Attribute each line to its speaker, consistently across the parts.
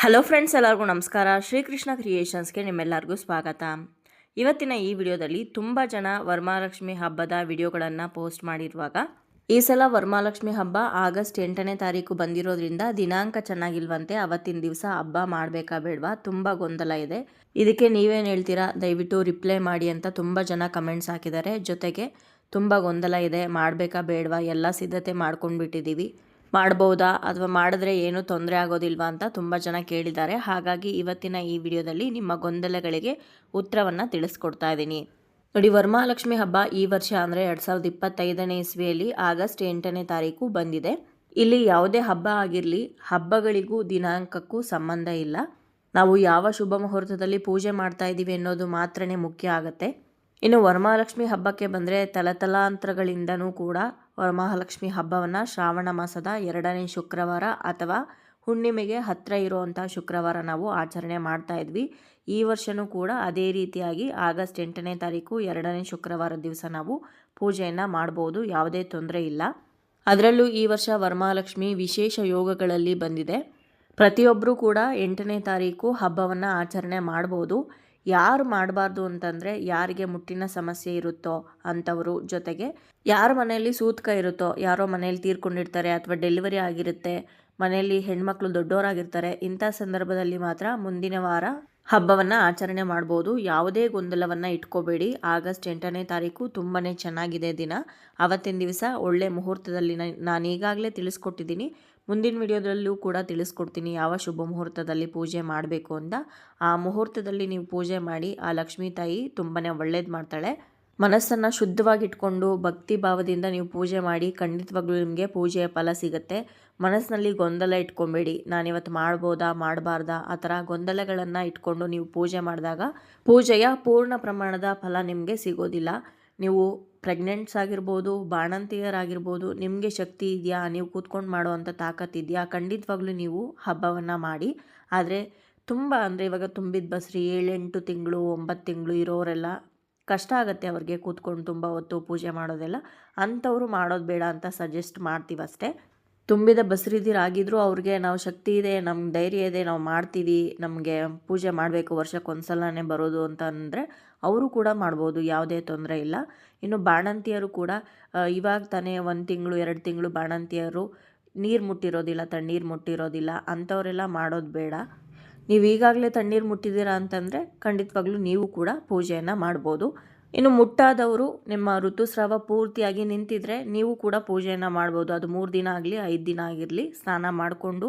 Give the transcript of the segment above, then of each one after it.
Speaker 1: Hello friends ಎಲ್ಲರಿಗೂ ನಮಸ್ಕಾರ. ಶ್ರೀಕೃಷ್ಣ ಕ್ರಿಯೇಷನ್ಸ್ಗೆ ನಿಮ್ಮೆಲ್ಲರಿಗೂ ಸ್ವಾಗತ. ಇವತ್ತಿನ ಈ ವಿಡಿಯೋದಲ್ಲಿ ತುಂಬ ಜನ ವರಮಹಾಲಕ್ಷ್ಮಿ ಹಬ್ಬದ ವಿಡಿಯೋಗಳನ್ನು ಪೋಸ್ಟ್ ಮಾಡಿರುವಾಗ, ಈ ಸಲ ವರಮಹಾಲಕ್ಷ್ಮಿ ಹಬ್ಬ ಆಗಸ್ಟ್ ಎಂಟನೇ ತಾರೀಕು ಬಂದಿರೋದ್ರಿಂದ ದಿನಾಂಕ ಚೆನ್ನಾಗಿಲ್ವಂತೆ ಅವತ್ತಿನ ದಿವಸ ಹಬ್ಬ ಮಾಡಬೇಕಾ ಬೇಡವಾ? ತುಂಬ ಗೊಂದಲ ಇದೆ. ಇದಕ್ಕೆ ನೀವೇನು ಹೇಳ್ತೀರಾ? ದಯವಿಟ್ಟು ರಿಪ್ಲೈ ಮಾಡಿ ಅಂತ ತುಂಬ ಜನ ಕಮೆಂಟ್ಸ್ ಹಾಕಿದ್ದಾರೆ. ಜೊತೆಗೆ ತುಂಬ ಗೊಂದಲ ಇದೆ. ಮಾಡಬೇಕಾ ಬೇಡವಾ? ಎಲ್ಲ ಸಿದ್ಧತೆ ಮಾಡ್ಕೊಂಡ್ಬಿಟ್ಟಿದ್ದೀವಿ. ಮಾಡ್ಬೋದಾ ಅಥವಾ ಮಾಡಿದ್ರೆ ಏನೂ ತೊಂದರೆ ಆಗೋದಿಲ್ವಾ ಅಂತ ತುಂಬ ಜನ ಕೇಳಿದ್ದಾರೆ. ಹಾಗಾಗಿ ಇವತ್ತಿನ ಈ ವಿಡಿಯೋದಲ್ಲಿ ನಿಮ್ಮ ಗೊಂದಲಗಳಿಗೆ ಉತ್ತರವನ್ನು ತಿಳಿಸ್ಕೊಡ್ತಾ ಇದ್ದೀನಿ. ನೋಡಿ ವರಮಹಾಲಕ್ಷ್ಮಿ ಹಬ್ಬ ಈ ವರ್ಷ ಅಂದರೆ ಎರಡು ಸಾವಿರದ ಇಪ್ಪತ್ತೈದನೇ ಇಸ್ವಿಯಲ್ಲಿ ಆಗಸ್ಟ್ ಎಂಟನೇ ತಾರೀಕು ಬಂದಿದೆ. ಇಲ್ಲಿ ಯಾವುದೇ ಹಬ್ಬ ಆಗಿರಲಿ, ಹಬ್ಬಗಳಿಗೂ ದಿನಾಂಕಕ್ಕೂ ಸಂಬಂಧ ಇಲ್ಲ. ನಾವು ಯಾವ ಶುಭ ಮುಹೂರ್ತದಲ್ಲಿ ಪೂಜೆ ಮಾಡ್ತಾ ಇದ್ದೀವಿ ಅನ್ನೋದು ಮಾತ್ರನೇ ಮುಖ್ಯ ಆಗುತ್ತೆ. ಇನ್ನು ವರಮಹಾಲಕ್ಷ್ಮಿ ಹಬ್ಬಕ್ಕೆ ಬಂದರೆ ತಲತಲಾಂತರಗಳಿಂದನೂ ಕೂಡ ವರಮಹಾಲಕ್ಷ್ಮಿ ಹಬ್ಬವನ್ನು ಶ್ರಾವಣ ಮಾಸದ ಎರಡನೇ ಶುಕ್ರವಾರ ಅಥವಾ ಹುಣ್ಣಿಮೆಗೆ ಹತ್ತಿರ ಇರುವಂಥ ಶುಕ್ರವಾರ ನಾವು ಆಚರಣೆ ಮಾಡ್ತಾ ಇದ್ವಿ. ಈ ವರ್ಷವೂ ಕೂಡ ಅದೇ ರೀತಿಯಾಗಿ ಆಗಸ್ಟ್ ಎಂಟನೇ ತಾರೀಕು ಎರಡನೇ ಶುಕ್ರವಾರ ದಿವಸ ನಾವು ಪೂಜೆಯನ್ನು ಮಾಡ್ಬೋದು, ಯಾವುದೇ ತೊಂದರೆ ಇಲ್ಲ. ಅದರಲ್ಲೂ ಈ ವರ್ಷ ವರಮಹಾಲಕ್ಷ್ಮಿ ವಿಶೇಷ ಯೋಗಗಳಲ್ಲಿ ಬಂದಿದೆ. ಪ್ರತಿಯೊಬ್ಬರೂ ಕೂಡ ಎಂಟನೇ ತಾರೀಕು ಹಬ್ಬವನ್ನು ಆಚರಣೆ ಮಾಡ್ಬೋದು. ಯಾರು ಮಾಡಬಾರ್ದು ಅಂತಂದರೆ ಯಾರಿಗೆ ಮುಟ್ಟಿನ ಸಮಸ್ಯೆ ಇರುತ್ತೋ ಅಂಥವರು ಜೊತೆಗೆ ಯಾರ ಮನೆಯಲ್ಲಿ ಸೂತ್ಕ ಇರುತ್ತೋ, ಯಾರೋ ಮನೆಯಲ್ಲಿ ತೀರ್ಕೊಂಡಿರ್ತಾರೆ ಅಥವಾ ಡೆಲಿವರಿ ಆಗಿರುತ್ತೆ, ಮನೆಯಲ್ಲಿ ಹೆಣ್ಮಕ್ಳು ದೊಡ್ಡವರಾಗಿರ್ತಾರೆ ಇಂಥ ಸಂದರ್ಭದಲ್ಲಿ ಮಾತ್ರ ಮುಂದಿನ ವಾರ ಹಬ್ಬವನ್ನು ಆಚರಣೆ ಮಾಡ್ಬೋದು. ಯಾವುದೇ ಗೊಂದಲವನ್ನು ಇಟ್ಕೋಬೇಡಿ. ಆಗಸ್ಟ್ ಎಂಟನೇ ತಾರೀಕು ತುಂಬಾ ಚೆನ್ನಾಗಿದೆ ದಿನ. ಆವತ್ತಿನ ದಿವಸ ಒಳ್ಳೆ ಮುಹೂರ್ತದಲ್ಲಿ ನಾನು ಈಗಾಗಲೇ ತಿಳಿಸ್ಕೊಟ್ಟಿದ್ದೀನಿ. ಮುಂದಿನ ವಿಡಿಯೋದಲ್ಲೂ ಕೂಡ ತಿಳಿಸ್ಕೊಡ್ತೀನಿ ಯಾವ ಶುಭ ಮುಹೂರ್ತದಲ್ಲಿ ಪೂಜೆ ಮಾಡಬೇಕು ಅಂತ. ಆ ಮುಹೂರ್ತದಲ್ಲಿ ನೀವು ಪೂಜೆ ಮಾಡಿ ಆ ಲಕ್ಷ್ಮೀ ತಾಯಿ ತುಂಬಾ ಒಳ್ಳೇದು ಮಾಡ್ತಾಳೆ. ಮನಸ್ಸನ್ನು ಶುದ್ಧವಾಗಿಟ್ಕೊಂಡು ಭಕ್ತಿ ಭಾವದಿಂದ ನೀವು ಪೂಜೆ ಮಾಡಿ ಖಂಡಿತವಾಗ್ಲೂ ನಿಮಗೆ ಪೂಜೆಯ ಫಲ ಸಿಗುತ್ತೆ. ಮನಸ್ಸಿನಲ್ಲಿ ಗೊಂದಲ ಇಟ್ಕೊಬೇಡಿ. ನಾನಿವತ್ತು ಮಾಡ್ಬೋದಾ, ಮಾಡಬಾರ್ದಾ, ಆ ಥರ ಗೊಂದಲಗಳನ್ನು ಇಟ್ಕೊಂಡು ನೀವು ಪೂಜೆ ಮಾಡಿದಾಗ ಪೂಜೆಯ ಪೂರ್ಣ ಪ್ರಮಾಣದ ಫಲ ನಿಮಗೆ ಸಿಗೋದಿಲ್ಲ. ನೀವು ಪ್ರೆಗ್ನೆಂಟ್ಸ್ ಆಗಿರ್ಬೋದು, ಬಾಣಂತಿಯರಾಗಿರ್ಬೋದು, ನಿಮಗೆ ಶಕ್ತಿ ಇದೆಯಾ, ನೀವು ಕೂತ್ಕೊಂಡು ಮಾಡುವಂಥ ತಾಕತ್ತಿದೆಯಾ ಖಂಡಿತವಾಗ್ಲೂ ನೀವು ಹಬ್ಬವನ್ನು ಮಾಡಿ. ಆದರೆ ತುಂಬ ಅಂದರೆ ಇವಾಗ ತುಂಬಿದ ಬಸ್ರಿ ಏಳೆಂಟು ತಿಂಗಳು, ಒಂಬತ್ತು ತಿಂಗಳು ಇರೋರೆಲ್ಲ ಕಷ್ಟ ಆಗುತ್ತೆ ಅವ್ರಿಗೆ ಕೂತ್ಕೊಂಡು ತುಂಬ ಹೊತ್ತು ಪೂಜೆ ಮಾಡೋದೆಲ್ಲ. ಅಂಥವ್ರು ಮಾಡೋದು ಬೇಡ ಅಂತ ಸಜೆಸ್ಟ್ ಮಾಡ್ತೀವಷ್ಟೇ ತುಂಬಿದ ಬಸರಿದಿರಾಗಿದ್ದರೂ ಅವ್ರಿಗೆ ನಾವು ಶಕ್ತಿ ಇದೆ ನಮ್ಮ ಧೈರ್ಯ ಇದೆ, ನಾವು ಮಾಡ್ತೀವಿ, ನಮಗೆ ಪೂಜೆ ಮಾಡಬೇಕು, ವರ್ಷಕ್ಕೆ ಒಂದ್ಸಲನೇ ಬರೋದು ಅಂತ ಅಂದರೆ ಅವರು ಕೂಡ ಮಾಡ್ಬೋದು, ಯಾವುದೇ ತೊಂದರೆ ಇಲ್ಲ. ಇನ್ನು ಬಾಣಂತಿಯರು ಕೂಡ ಇವಾಗ ತಾನೇ ಒಂದು ತಿಂಗಳು, ಎರಡು ತಿಂಗಳು ಬಾಣಂತಿಯರು ನೀರು ಮುಟ್ಟಿರೋದಿಲ್ಲ, ತಣ್ಣೀರು ಮುಟ್ಟಿರೋದಿಲ್ಲ, ಅಂಥವರೆಲ್ಲ ಮಾಡೋದು ಬೇಡ. ನೀವು ಈಗಾಗಲೇ ತಣ್ಣೀರು ಮುಟ್ಟಿದ್ದೀರಾ ಅಂತಂದರೆ ಖಂಡಿತವಾಗ್ಲೂ ನೀವು ಕೂಡ ಪೂಜೆಯನ್ನು ಮಾಡ್ಬೋದು. ಇನ್ನು ಮುಟ್ಟಾದವರು ನಿಮ್ಮ ಋತುಸ್ರಾವ ಪೂರ್ತಿಯಾಗಿ ನಿಂತಿದ್ರೆ ನೀವು ಕೂಡ ಪೂಜೆಯನ್ನು ಮಾಡ್ಬೋದು. ಅದು ಮೂರು ದಿನ ಆಗಲಿ, ಐದು ದಿನ ಆಗಿರಲಿ, ಸ್ನಾನ ಮಾಡಿಕೊಂಡು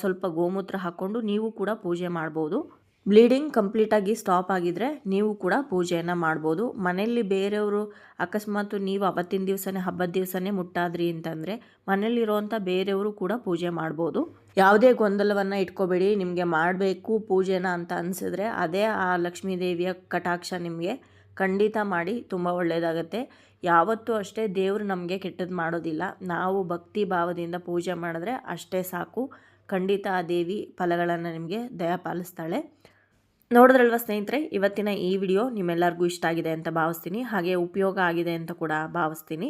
Speaker 1: ಸ್ವಲ್ಪ ಗೋಮೂತ್ರ ಹಾಕ್ಕೊಂಡು ನೀವು ಕೂಡ ಪೂಜೆ ಮಾಡ್ಬೋದು. ಬ್ಲೀಡಿಂಗ್ ಕಂಪ್ಲೀಟಾಗಿ ಸ್ಟಾಪ್ ಆಗಿದ್ದರೆ ನೀವು ಕೂಡ ಪೂಜೆಯನ್ನು ಮಾಡ್ಬೋದು. ಮನೆಯಲ್ಲಿ ಬೇರೆಯವರು ಅಕಸ್ಮಾತ್ ನೀವು ಅವತ್ತಿನ ದಿವಸನೇ, ಹಬ್ಬದ ದಿವಸನೇ ಮುಟ್ಟಾದ್ರಿ ಅಂತಂದರೆ ಮನೇಲಿರುವಂಥ ಬೇರೆಯವರು ಕೂಡ ಪೂಜೆ ಮಾಡ್ಬೋದು. ಯಾವುದೇ ಗೊಂದಲವನ್ನು ಇಟ್ಕೋಬೇಡಿ, ನಿಮಗೆ ಮಾಡಬೇಕು ಪೂಜೆನ ಅಂತ ಅನಿಸಿದ್ರೆ ಅದೇ ಆ ಲಕ್ಷ್ಮೀ ದೇವಿಯ ಕಟಾಕ್ಷ ನಿಮಗೆ ಖಂಡಿತ ಮಾಡಿ ತುಂಬ ಒಳ್ಳೆಯದಾಗತ್ತೆ ಯಾವತ್ತೂ ಅಷ್ಟೇ ದೇವರು ನಮಗೆ ಕೆಟ್ಟದ್ದು ಮಾಡೋದಿಲ್ಲ. ನಾವು ಭಕ್ತಿ ಭಾವದಿಂದ ಪೂಜೆ ಮಾಡಿದ್ರೆ ಅಷ್ಟೇ ಸಾಕು. ಖಂಡಿತ ಆ ದೇವಿ ಫಲಗಳನ್ನು ನಿಮಗೆ ದಯ ಪಾಲಿಸ್ತಾಳೆ. ನೋಡಿದ್ರಲ್ವ ಸ್ನೇಹಿತರೆ, ಇವತ್ತಿನ ಈ ವಿಡಿಯೋ ನಿಮ್ಮೆಲ್ಲರಿಗೂ ಇಷ್ಟ ಆಗಿದೆ ಅಂತ ಭಾವಿಸ್ತೀನಿ. ಹಾಗೆ ಉಪಯೋಗ ಆಗಿದೆ ಅಂತ ಕೂಡ ಭಾವಿಸ್ತೀನಿ.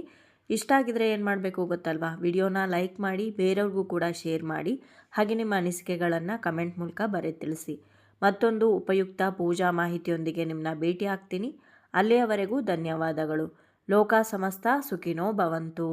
Speaker 1: ಇಷ್ಟ ಆಗಿದ್ರೆ ಏನು ಮಾಡಬೇಕು ಗೊತ್ತಲ್ವಾ? ವಿಡಿಯೋನ ಲೈಕ್ ಮಾಡಿ, ಬೇರೆಯವ್ರಿಗೂ ಕೂಡ ಶೇರ್ ಮಾಡಿ. ಹಾಗೆ ನಿಮ್ಮ ಅನಿಸಿಕೆಗಳನ್ನು ಕಮೆಂಟ್ ಮೂಲಕ ಬರೆ ತಿಳಿಸಿ. ಮತ್ತೊಂದು ಉಪಯುಕ್ತ ಪೂಜಾ ಮಾಹಿತಿಯೊಂದಿಗೆ ನಿಮ್ಮನ್ನ ಭೇಟಿ ಆಗ್ತೀನಿ. ಅಲ್ಲಿಯವರೆಗೂ ಧನ್ಯವಾದಗಳು. ಲೋಕ ಸಮಸ್ತ ಸುಖಿನೋ ಭವಂತು.